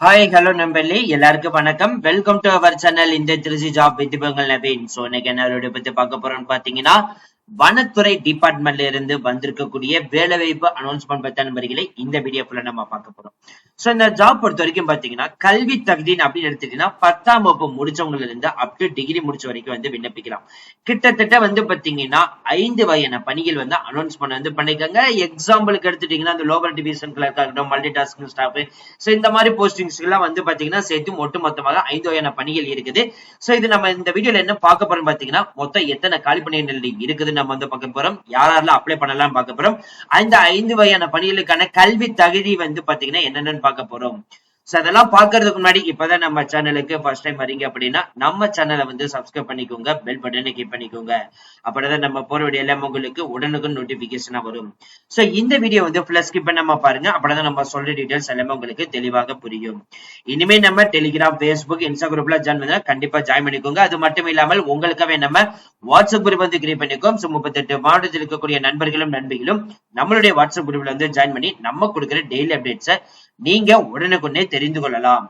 Hi hello நம்பர்லி எல்லாருக்கும் வணக்கம். Welcome to our channel இந்த திருச்சி ஜாப் விதிபங்கள் நவீன் சோ இன்னைக்கு என்ன வீடியோ பத்தி பார்க்க போறோம்னு பாத்தீங்கன்னா வனத்துறை டிபார்ட்மெண்ட்ல இருந்து வந்திருக்கக்கூடிய வேலைவாய்ப்பு அனௌன்ஸ்மெண்ட் பத்தான வரிகளை இந்த வீடியோக்குள்ள நம்ம பார்க்க போறோம். சோ இந்த ஜாப் பொறுத்த வரைக்கும் பாத்தீங்கன்னா கல்வி தகுதின்னு அப்படின்னு எடுத்துட்டீங்கன்னா பத்தாம் வகுப்பு முடிச்சவங்கல இருந்து அப் டு டிகிரி முடிச்ச வரைக்கும் வந்து விண்ணப்பிக்கலாம். கிட்டத்தட்ட வந்து பாத்தீங்கன்னா ஐந்து வகையான பணிகள் வந்து அனௌன்ஸ்மெண்ட் வந்து பண்ணிக்கோங்க. எக்ஸாம்பிளுக்கு எடுத்துட்டீங்கன்னா அந்த லோவர் டிவிஷன் கிளர்க் ஆகட்டும் மல்டி டாஸ்கிங் ஸ்டாஃப் சோ இந்த மாதிரி போஸ்டிங்ஸ் எல்லாம் வந்து பாத்தீங்கன்னா சேர்த்து ஒட்டு மொத்தமாக ஐந்து வகையான பணிகள் இருக்குது. சோ இது நம்ம இந்த வீடியோல என்ன பார்க்க போறோம் பாத்தீங்கன்னா மொத்தம் எத்தனை காலி பணிகள் இருக்குதுன்னு நம்ம வந்து பார்க்க போறோம். யாரெல்லாம் அப்ளை பண்ணலாம் பார்க்க போறோம். அந்த ஐந்து வகையான பணிகளுக்கான கல்வி தகுதி வந்து பாத்தீங்கன்னா என்னென்னு பார்க்க போறோம். சோ அதெல்லாம் பாக்குறதுக்கு முன்னாடி இப்பதான் நம்ம சேனலுக்கு ஃபர்ஸ்ட் டைம் வரீங்க அப்படின்னா நம்ம சேனலை வந்து சப்ஸ்கிரைப் பண்ணிக்கோங்க பெல் பட்டனை கிளிக் பண்ணிக்கோங்க. அப்படிதான் நம்ம போற வீடியோ எல்லாம் உங்களுக்கு உடனுக்கு நோட்டிபிகேஷனா வரும். சோ இந்த வீடியோ வந்து ஃபுல்லா ஸ்கிப் பண்ணாம பாருங்க. அப்படிதான் நம்ம சொல்ற டீடைல்ஸ் எல்லாமே உங்களுக்கு தெளிவாக புரியும். இனிமே நம்ம டெலிகிராம் ஃபேஸ்புக் இன்ஸ்டா குரூப்ல ஜாயின் பண்ணா கண்டிப்பா ஜாயின் பண்ணிக்கோங்க. அது மட்டும் இல்லாமல் உங்களுக்காகவே நம்ம வாட்ஸ்அப் குரூப் வந்து கிரியேட் பண்ணிக்கோம். ஸோ முப்பத்தெட்டு மாவட்டத்தில் இருக்கக்கூடிய நண்பர்களும் நண்பிகளும் நம்மளுடைய வாட்ஸ்அப் குரூப்ல வந்து ஜாயின் பண்ணி நம்ம கொடுக்குற டெய்லி அப்டேட்ஸை நீங்க உடனுக்குடனே தெரிந்து கொள்ளலாம்.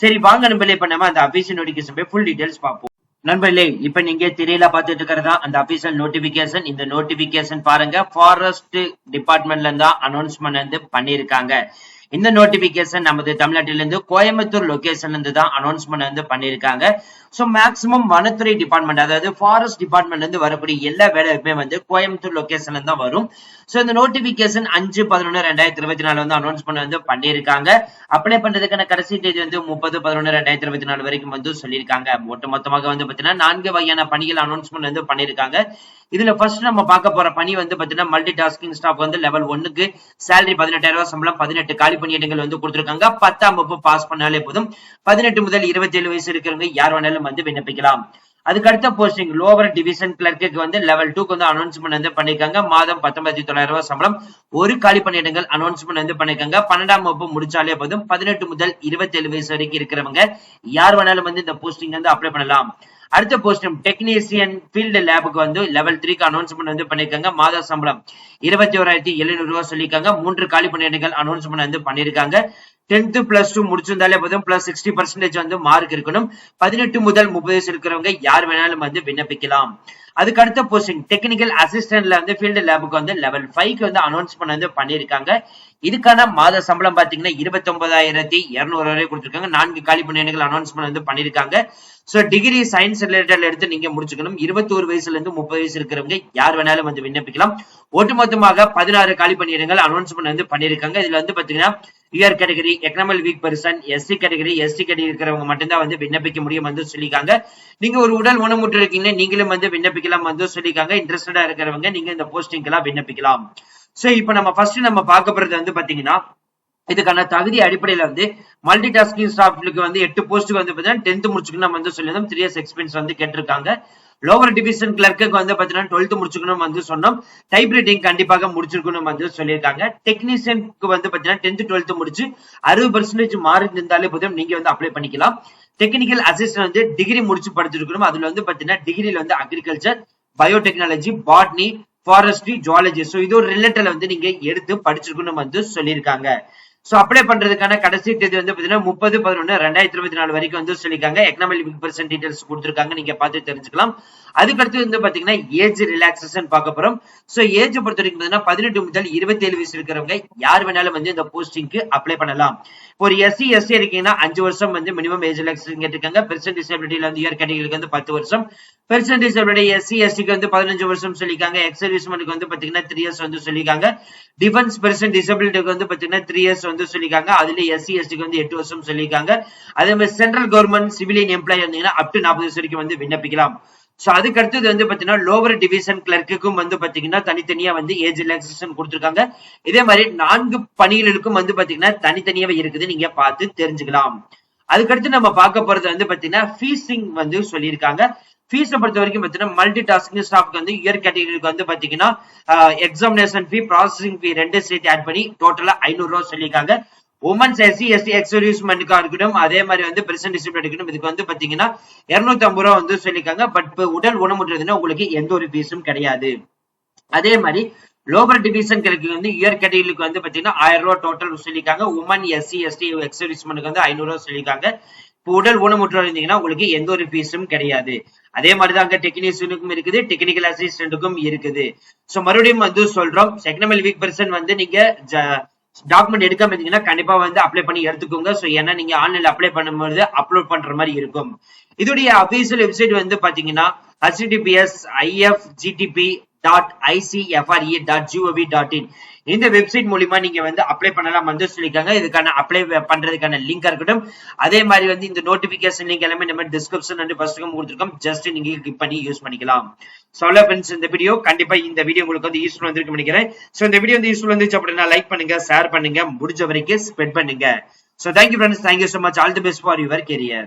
சரி வாங்க நண்பர்களே இப்ப நம்ம அந்த அபிஷியல் நோட்டிபிகேஷன் போய் ஃபுல் டீடைல்ஸ் பார்ப்போம். நண்பர்களே இப்ப நீங்க திரையில பாத்துட்டு இருக்கிறதா அந்த அபிஷியல் நோட்டிபிகேஷன் இந்த நோட்டிபிகேஷன் பாருங்க ஃபாரஸ்ட் டிபார்ட்மெண்ட்ல இருந்தா அனௌன்ஸ்மெண்ட் வந்து பண்ணிருக்காங்க இந்த நோட்டிபிகேஷன் நமது தமிழ்நாட்டிலிருந்து கோயம்புத்தூர் லொகேஷன்ல இருந்து தான் அனௌன்ஸ்மெண்ட் வந்து பண்ணியிருக்காங்க. சோ மேக்சிமம் வனத்துறை டிபார்ட்மெண்ட் அதாவது ஃபாரஸ்ட் டிபார்ட்மெண்ட்ல இருந்து வரக்கூடிய எல்லா வேலையுமே வந்து கோயம்புத்தூர் லொகேஷன்ல தான் வரும். சோ இந்த நோட்டிபிகேஷன் அஞ்சு பதினொன்னு ரெண்டாயிரத்தி இருபத்தி நாலு வந்து அனௌன்ஸ்மெண்ட் வந்து பண்ணியிருக்காங்க. அப்ளை பண்றதுக்கான கடைசி தேதி வந்து முப்பது பதினொன்னு ரெண்டாயிரத்தி இருபத்தி நாலு வரைக்கும் வந்து சொல்லியிருக்காங்க. ஒட்டு மொத்தமாக வந்து பாத்தீங்கன்னா நான்கு வகையான பணிகள் அனௌன்ஸ்மெண்ட் வந்து பண்ணியிருக்காங்க. இதுல ஃபர்ஸ்ட் நம்ம பார்க்க போற பணி வந்து பாத்தீங்கன்னா மல்டி டாஸ்கிங் ஸ்டாஃப் வந்து லெவல் ஒன்னுக்கு சேலரி பதினெட்டாயிரம் ரூபாய் சம்பளம் பதினெட்டு காலி பணியிடங்கள் வந்து கொடுத்துருக்காங்க. பத்தாம் வகுப்பு பாஸ் பண்ணாலே போதும். பதினெட்டு முதல் இருபத்தி ஏழு வயசு இருக்கிறவங்க யார் வேணாலும் வந்து விண்ணப்பிக்கலாம். அதுக்கு அடுத்த போஸ்டிங் லோவர் டிவிஷன் கிளர்க்கு வந்து லெவல் டூக்கு வந்து அனௌன்ஸ்மெண்ட் வந்து பண்ணிருக்காங்க மாதம் பத்தொன்பதாயிரத்தி தொள்ளாயிரம் ரூபாய் சம்பளம். ஒரு காலி பணியிடங்கள் அனௌன்ஸ்மெண்ட் வந்து பண்ணிருக்காங்க பன்னெண்டாம் வகுப்பு முடிச்சாலே போதும். பதினெட்டு முதல் இருபத்தி ஏழு வயசு வரைக்கும் இருக்கிறவங்க யார் வேணாலும் வந்து இந்த போஸ்டிங் வந்து அப்ளை பண்ணலாம். அடுத்த போஸ்ட் டெக்னீசியன் ஃபீல்டு லேபுக்கு வந்து லெவல் த்ரீக்கு அனௌன்ஸ்மெண்ட் வந்து பண்ணிருக்காங்க. மாத சம்பளம் இருபத்தி ஓராயிரத்தி எழுநூறு ரூபாய் சொல்லியிருக்காங்க. மூன்று காலி பணியிடங்கள் அனௌன்ஸ்மெண்ட் வந்து பண்ணிருக்காங்க டென்த் பிளஸ் டூ முடிச்சிருந்தாலே போதும் பிளஸ் சிக்ஸ்டி பர்சன்டேஜ் வந்து மார்க் இருக்கணும். பதினெட்டு முதல் முப்பது வயசு இருக்கிறவங்க யார் வேணாலும் வந்து விண்ணப்பிக்கலாம். அதுக்கு அடுத்த போஸ்டிங் டெக்னிக்கல் அசிஸ்டன்ட்ல வந்து ஃபீல்டு லேபுக்கு வந்து லெவல் ஃபைவ்க்கு வந்து அனௌன்ஸ்மெண்ட் வந்து பண்ணியிருக்காங்க. இதுக்கான மாத சம்பளம் பாத்தீங்கன்னா இருபத்தி ஒன்பதாயிரத்தி இருநூறு வரை கொடுத்துருக்காங்க. நான்கு காலி பணியிடங்கள் அனௌன்ஸ்மெண்ட் வந்து பண்ணிருக்காங்க சோ டிகிரி சயின்ஸ் ரிலேட்டட்ல எடுத்து நீங்க முடிச்சுக்கணும். இருபத்தி ஒரு வயசுல இருந்து முப்பது வயசு இருக்கிறவங்க யார் வேணாலும் வந்து விண்ணப்பிக்கலாம். ஒட்டுமொத்தமாக பதினாறு காலி பணியிடங்கள் அனௌன்ஸ்மெண்ட் வந்து பண்ணியிருக்காங்க. இதுல வந்து பாத்தீங்கன்னா UR category economic weak person SC category ST category இருக்கிறவங்க மட்டும்தான் வந்து விண்ணப்பிக்க முடியும் வந்து சொல்லியிருக்காங்க. நீங்க ஒரு உடல் ஊனமுற்று இருக்கீங்க நீங்களும் வந்து விண்ணப்பிக்கலாம் வந்து சொல்லியிருக்காங்க. இன்ட்ரெஸ்டடா இருக்கிறவங்க நீங்க இந்த போஸ்டிங்கெல்லாம் விண்ணப்பிக்கலாம். சோ இப்ப நம்ம ஃபர்ஸ்ட் நம்ம பார்க்க போறது வந்து பாத்தீங்கன்னா இதுக்கான தகுதி அடிப்படையில வந்து மல்டி டாஸ்கிங் ஸ்டாஃப்களுக்கு வந்து எட்டு போஸ்ட்டுக்கு வந்து பாத்தீங்கன்னா டென்த் முடிச்சுக்கணும் நம்ம வந்து சொல்லியிருந்தோம். த்ரீ இயர்ஸ் எக்ஸ்பீரியன்ஸ் வந்து கேட்டிருக்காங்க. லோவர் டிவிஷன் கிளர்க்கு வந்து பாத்தீங்கன்னா டுவெல்த் முடிச்சுக்கணும் வந்து சொன்னோம். டைப் ரைட்டிங் கண்டிப்பாக முடிச்சிருக்கணும் வந்து சொல்லியிருக்காங்க. டெக்னீஷியனுக்கு வந்து பாத்தீங்கன்னா டென்த் டுவெல்த் முடிச்சு அறுபது பர்சன்டேஜ் மார்க் இருந்தாலே போதும். நீங்க வந்து அப்ளை பண்ணிக்கலாம். டெக்னிக்கல் அசிஸ்டன்ட் வந்து டிகிரி முடிச்சு படிச்சிருக்கணும். அதுல வந்து பாத்தீங்கன்னா டிகிரியில வந்து agriculture biotechnology botany forestry zoology so இது ஒரு ரிலேட்டட்ல வந்து நீங்க எடுத்து படிச்சிருக்கணும் வந்து சொல்லியிருக்காங்க. சோ அப்ளை பண்றதுக்கான கடைசி தேதி வந்து பாத்தீங்கன்னா முப்பது பதினொன்னு ரெண்டாயிரத்தி இருபத்தி நாலு வரைக்கும் வந்து சொல்லியிருக்காங்க. எக்கனாமிக் பர்சன்ட் டீடைல்ஸ் கொடுத்துருக்காங்க. நீங்க பார்த்து தெரிஞ்சுக்கலாம். அதுக்கடுத்து வந்து பாத்தீங்கன்னா ஏஜ் ரிலாக்ஸேஷன் பார்க்க போறோம். சோ ஏஜ் பொறுத்த வரைக்கும் பாத்தீங்கன்னா பதினெட்டு முதல் இருபத்தி ஏழு வயசு இருக்கிறவங்க யார் வேணாலும் வந்து இந்த போஸ்டிங்க்கு அப்ளை பண்ணலாம். ஒரு எஸ்சி எஸ்சி இருக்கீங்கன்னா அஞ்சு வருஷம் வந்து மினிமம் ஏஜ் ரிலாக்ஸேஷன் கேட்டிருக்காங்க பெர்சன்ட் டிசபிலிட்டியில வந்து இயர் கேட்டகரிக்கு வந்து பத்து வருஷம். பெர்சன்ட் டிசபிலிட்டி எஸ்சி எஸ்டிக்கு வந்து பதினஞ்சு வருஷம் சொல்லியிருக்காங்க. எக்ஸ் சர்வீஸ்மேனுக்கு வந்து பாத்தீங்கன்னா த்ரீ இயர்ஸ் வந்து சொல்லியிருக்காங்க. டிஃபென்ஸ் பெர்சன்ட் டிசபிலிட்டிக்கு வந்து பாத்தீங்கன்னா த்ரீ இயர்ஸ் வந்து சொல்லியிருக்காங்க. அதுல எஸ்சி எஸ்டிக்கு வந்து எட்டு வருஷம் சொல்லியிருக்காங்க. அதே மாதிரி சென்ட்ரல் கவர்மெண்ட் சிவிலியன் எம்ப்ளாயி வந்தீங்கன்னா அப் டு நாற்பது வயசு வரைக்கும் வந்து விண்ணப்பிக்கலாம். சோ அதுக்கு அடுத்தது வந்து பாத்தீங்கன்னா லோவர் டிவிஷன் கிளர்க்குக்கும் வந்து பாத்தீங்கன்னா தனித்தனியா வந்து ஏஜ் ரிலாக்ஸேஷன் கொடுத்துருக்காங்க. இதே மாதிரி நான்கு பணிகளுக்கும் வந்து பாத்தீங்கன்னா தனித்தனியாவே இருக்குது. நீங்க பார்த்து தெரிஞ்சுக்கலாம். அதுக்கடுத்து நம்ம பார்க்க போறது வந்து பாத்தீங்கன்னா ஃபீஸிங் வந்து சொல்லியிருக்காங்க. ஃபீஸை பொறுத்த வரைக்கும் பார்த்தீங்கன்னா மல்டி டாஸ்கிங் ஸ்டாஃப்க்கு வந்து இயர் கேட்டகரிக்கு வந்து பாத்தீங்கன்னா எக்ஸாமினேஷன் ஃபீ ப்ராசஸிங் ஃபீ ரெண்டு சேர்த்து ஆட் பண்ணி டோட்டலா ஐநூறுரூவா சொல்லியிருக்காங்க. உமன்ஸ் எஸ்சி எஸ்டி எக்ஸர்வீஸ்மெண்ட்டுக்கா இருக்கட்டும் அதே மாதிரி வந்து பிரசன்ட் டிசிப்ளின் இருக்கட்டும் இதுக்கு வந்து பாத்தீங்கன்னா இரநூத்தி ஐம்பது ரூபா வந்து சொல்லியிருக்காங்க. பட் இப்போ உடல் ஊனமுற்றதுன்னா உங்களுக்கு எந்த ஒரு ஃபீஸும் கிடையாது. அதே மாதிரி லோவர் டிவிஷன்களுக்கு வந்து இயர் கேட்டகரிக்கு வந்து பாத்தீங்கன்னா ஆயிரம் ரூபாய் டோட்டல் சொல்லியிருக்காங்க. உமன் எஸ்சி எஸ்டி எக்ஸர்விஸ்மெண்ட்க்கு வந்து ஐநூறு ரூபாய் சொல்லியிருக்காங்க. இப்போ உடல் ஊனமுற்றோர் இருந்தீங்கன்னா உங்களுக்கு எந்த ஒரு ஃபீஸும் கிடையாது. அதே மாதிரி தான் அங்க டெக்னீஷியனுக்கும் இருக்குது டெக்னிக்கல் அசிஸ்டன்ட்டுக்கும் இருக்குது. சோ மறுபடியும் வந்து சொல்றோம் செகண்ட் வீக் பர்சன் வந்து நீங்க டாக்குமெண்ட் எடுக்காம இருந்தீங்கன்னா கண்டிப்பா வந்து அப்ளை பண்ணி எடுத்துக்கோங்க. சோ ஏன்னா நீங்க ஆன்லைன்ல அப்ளை பண்ணும்போது அப்லோட் பண்ற மாதிரி இருக்கும். இதோடைய அபிஷியல் வெப்சைட் வந்து பாத்தீங்கன்னா HTTPS IF GTB dot ICFRE dot GOV dot in இந்த வெப்சைட் மூலியமா நீங்க வந்து அப்ளை பண்ணலாம் வந்து சொல்லியிருக்காங்க. இதுக்கான அப்ளை பண்றதுக்கான லிங்க் இருக்கட்டும். அதே மாதிரி வந்து இந்த நோட்டிபிகேஷன் லிங்க் எல்லாமே நம்ம டிஸ்கிரிப்ஷன் அண்ட் ஃபர்ஸ்ட் கொடுத்துருக்கோம். ஜஸ்ட் நீங்க கிளிக் பண்ணி யூஸ் பண்ணிக்கலாம். சொல்ல ஃப்ரெண்ட்ஸ் இந்த வீடியோ கண்டிப்பா இந்த வீடியோ உங்களுக்கு வந்து யூஸ்ஃபுல் வந்திருக்கு நினைக்கிறேன். சோ இந்த வீடியோ வந்து யூஸ்ஃபுல் வந்துச்சு அப்படின்னா லைக் பண்ணுங்க ஷேர் பண்ணுங்க முடிஞ்ச வரைக்கும் ஸ்ப்ரெட் பண்ணுங்க. So thank you friends thank you so much all the best for your career